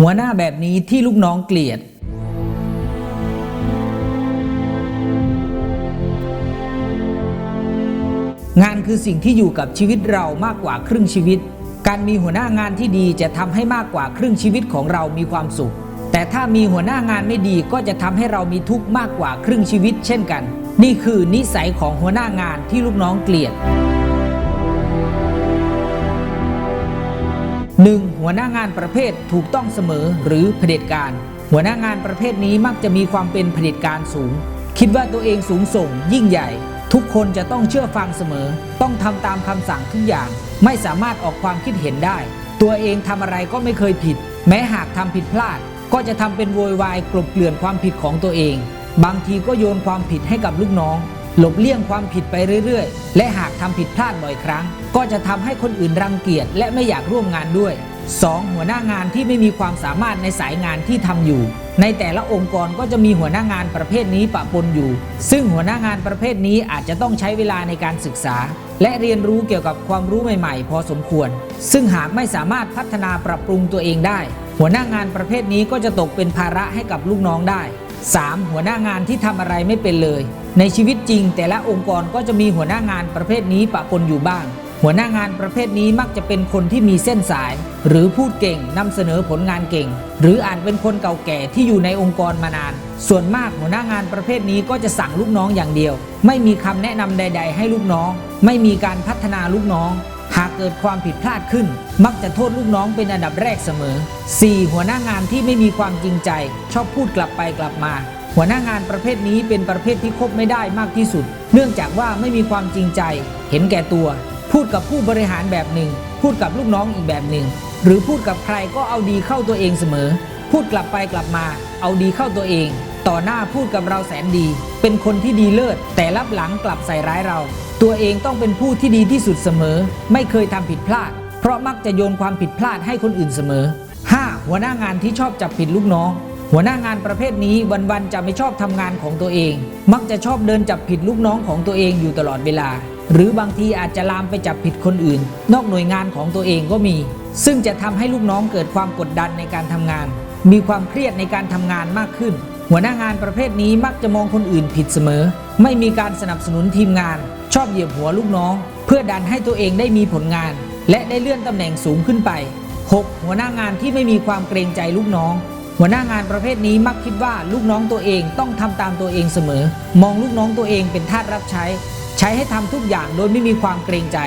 หัวหน้าแบบนี้ที่ลูกน้องเกลียด งานคือสิ่งที่อยู่กับชีวิตเรามากกว่าครึ่งชีวิต การมีหัวหน้างานที่ดีจะทำให้มากกว่าครึ่งชีวิตของเรามีความสุข แต่ถ้ามีหัวหน้างานไม่ดีก็จะทำให้เรามีทุกข์มากกว่าครึ่งชีวิต เช่นกัน นี่คือนิสัยของหัวหน้างานที่ลูกน้องเกลียด 1. หัวหน้างานประเภทถูกต้องเสมอหรือเผด็จการ หัวหน้างานประเภทนี้มักจะมีความเป็นเผด็จการสูง คิดว่าตัวเองสูงส่ง ยิ่งใหญ่ ทุกคนจะต้องเชื่อฟังเสมอ ต้องทำตามคำสั่งทุกอย่าง ไม่สามารถออกความคิดเห็นได้ ตัวเองทำอะไรก็ไม่เคยผิด แม้หากทำผิดพลาด ก็จะทำเป็นโวยวายกลบเกลื่อนความผิดของตัวเอง บางทีก็โยนความผิดให้กับลูกน้อง หลบเลี่ยงความผิดไปเรื่อยๆ และหากทำผิดพลาดบ่อยครั้ง ก็จะทำให้คนอื่นรังเกียจและไม่อยากร่วมงานด้วย 2. หัวหน้างานที่ไม่มีความสามารถในสายงานที่ทำอยู่ ในแต่ละองค์กรก็จะมีหัวหน้างานประเภทนี้ปะปนอยู่ ซึ่งหัวหน้างานประเภทนี้อาจจะต้องใช้เวลาในการศึกษา และเรียนรู้เกี่ยวกับความรู้ใหม่ๆ พอสมควร ซึ่งหากไม่สามารถพัฒนาปรับปรุงตัวเองได้ หัวหน้างานประเภทนี้ก็จะตกเป็นภาระให้กับลูกน้องได้ 3. หัวหน้างานที่ทำอะไรไม่เป็นเลย ในชีวิตจริง แต่ละองค์กรก็จะมีหัวหน้างานประเภทนี้ปะปนอยู่บ้าง หัวหน้างานประเภทนี้มักจะเป็นคนที่มีเส้นสาย หรือพูดเก่งนำเสนอผลงานเก่ง หรืออาจเป็นคนเก่าแก่ที่อยู่ในองค์กรมานาน ส่วนมากหัวหน้างานประเภทนี้ก็จะสั่งลูกน้องอย่างเดียว ไม่มีคำแนะนำใด ๆ ให้ลูกน้อง ไม่มีการพัฒนาลูกน้องหากเกิดความผิดพลาดขึ้น มักจะโทษลูกน้องเป็นอันดับแรกเสมอ 4. หัวหน้างานที่ไม่มีความจริงใจ ชอบพูดกลับไปกลับมา หัวหน้างานประเภทนี้เป็นประเภทที่คบไม่ได้มากที่สุด เนื่องจากว่าไม่มีความจริงใจ เห็นแก่ตัว พูดกับผู้บริหารแบบหนึ่ง พูดกับลูกน้องอีกแบบหนึ่ง หรือพูดกับใครก็เอาดีเข้าตัวเองเสมอ พูดกลับไปกลับมา เอาดีเข้าตัวเอง ต่อหน้าพูดกับเราแสนดี เป็นคนที่ดีเลิศ แต่รับหลังกลับใส่ร้ายเรา ตัวเองต้องเป็นผู้ที่ดีที่สุดเสมอ ไม่เคยทำผิดพลาด เพราะมักจะโยนความผิดพลาดให้คนอื่นเสมอ 5. หัวหน้างานที่ชอบจับผิดลูกน้อง หัวหน้างานประเภทนี้วันๆจะไม่ชอบทำงานของตัวเอง มักจะชอบเดินจับผิดลูกน้องของตัวเองอยู่ตลอดเวลา หรือบางทีอาจจะลามไปจับผิดคนอื่น นอกหน่วยงานของตัวเองก็มี ซึ่งจะทำให้ลูกน้องเกิดความกดดันในการทำงาน มีความเครียดในการทำงานมากขึ้น หัวหน้างานประเภทนี้มักจะมองคนอื่นผิดเสมอ ไม่มีการสนับสนุนทีมงาน ชอบเหยียบหัวลูกน้อง เพื่อดันให้ตัวเองได้มีผลงาน และได้เลื่อนตำแหน่งสูงขึ้นไป 6. หัวหน้างานที่ไม่มีความเกรงใจลูกน้อง หัวหน้างานประเภทนี้มักคิดว่าลูกน้องตัวเองต้องทำตามตัวเองเสมอ มองลูกน้องตัวเองเป็นทาสรับใช้ ใช้ให้ทำทุกอย่างโดยไม่มีความเกรงใจ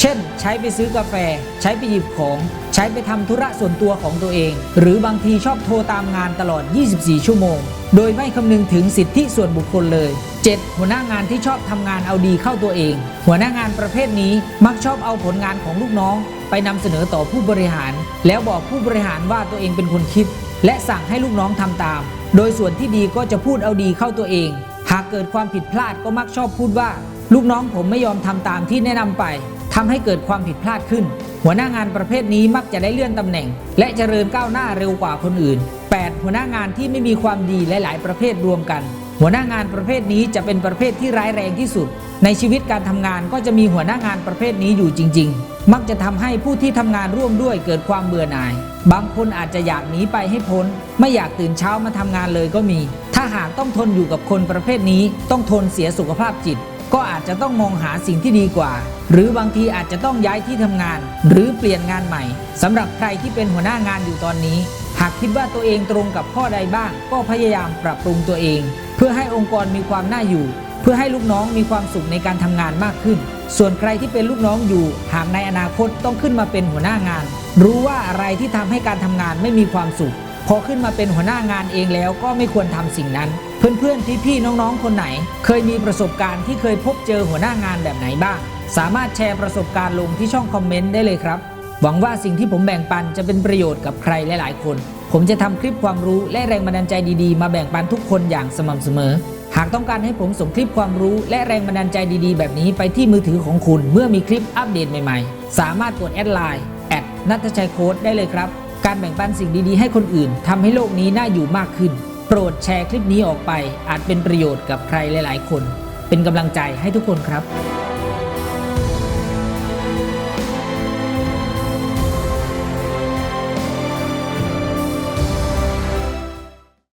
เช่น ใช้ไปซื้อกาแฟ ใช้ไปหยิบของ ใช้ไปทำธุระส่วนตัวของตัวเอง หรือบางทีชอบโทรตามงานตลอด 24 ชั่วโมง โดยไม่คำนึงถึงสิทธิส่วนบุคคลเลย 7. หัวหน้างานที่ชอบทำงานเอาดีเข้าตัวเอง หัวหน้างานประเภทนี้มักชอบเอาผลงานของลูกน้อง ไปนำเสนอต่อผู้บริหาร แล้วบอกผู้บริหารว่าตัวเองเป็นคนคิด และสั่งให้ลูกน้องทำตาม โดยส่วนที่ดีก็จะพูดเอาดีเข้าตัวเอง หากเกิดความผิดพลาดก็มักชอบพูดว่า ลูกน้องผมไม่ยอมทำตามที่แนะนำไปทำให้เกิดความผิดพลาดขึ้น หัวหน้างานประเภทนี้มักจะได้เลื่อนตำแหน่ง และเจริญก้าวหน้าเร็วกว่าคนอื่น 8. หัวหน้างานที่ไม่มีความดีหลาย ๆ ประเภทรวมกัน หัวหน้างานประเภทนี้จะเป็นประเภทที่ร้ายแรงที่สุด ในชีวิตการทำงานก็จะมีหัวหน้างานประเภทนี้อยู่จริง ๆ มักจะทำให้ผู้ที่ทำงานร่วมด้วยเกิดความเบื่อหน่าย บางคนอาจจะอยากหนีไปให้พ้น ไม่อยากตื่นเช้ามาทำงานเลยก็มี ถ้าหากต้องทนอยู่กับคนประเภทนี้ ต้องทนเสียสุขภาพจิต ก็อาจจะต้องมองหาสิ่งที่ดีกว่า หรือบางทีอาจจะต้องย้ายที่ทำงาน หรือเปลี่ยนงานใหม่สำหรับใครที่เป็นหัวหน้างานอยู่ตอนนี้ หากคิดว่าตัวเองตรงกับข้อใดบ้าง ก็พยายามปรับปรุงตัวเอง เพื่อให้องค์กรมีความน่าอยู่ เพื่อให้ลูกน้องมีความสุขในการทำงานมากขึ้น ส่วนใครที่เป็นลูกน้องอยู่ หากในอนาคตต้องขึ้นมาเป็นหัวหน้างาน รู้ว่าอะไรที่ทำให้การทำงานไม่มีความสุข พอขึ้นมาเป็นหัวหน้างานเองแล้วก็ไม่ควรทำสิ่งนั้น เพื่อนๆ พี่ๆ น้องๆ คนไหน เคยมีประสบการณ์ที่เคยพบเจอหัวหน้างานแบบไหนบ้าง สามารถแชร์ประสบการณ์ลงที่ช่องคอมเมนต์ได้เลยครับ หวังว่าสิ่งที่ผมแบ่งปันจะเป็นประโยชน์กับใครหลายๆ คน ผมจะทำคลิปความรู้และแรงบันดาลใจดีๆ มาแบ่งปันทุกคนอย่างสม่ำเสมอ หากต้องการให้ผมส่งคลิปความรู้และแรงบันดาลใจดีๆ แบบนี้ไปที่มือถือของคุณเมื่อมีคลิปอัปเดตใหม่ๆ สามารถกดแอดไลน์แอดนัทชัยโค้ดได้เลยครับ การแบ่งปันสิ่งดีๆ ให้คนอื่นทำให้โลกนี้น่าอยู่มากขึ้น โปรดแชร์คลิปนี้ออกไป อาจเป็นประโยชน์กับใครหลาย ๆ คน เป็นกำลังใจให้ทุกคนครับ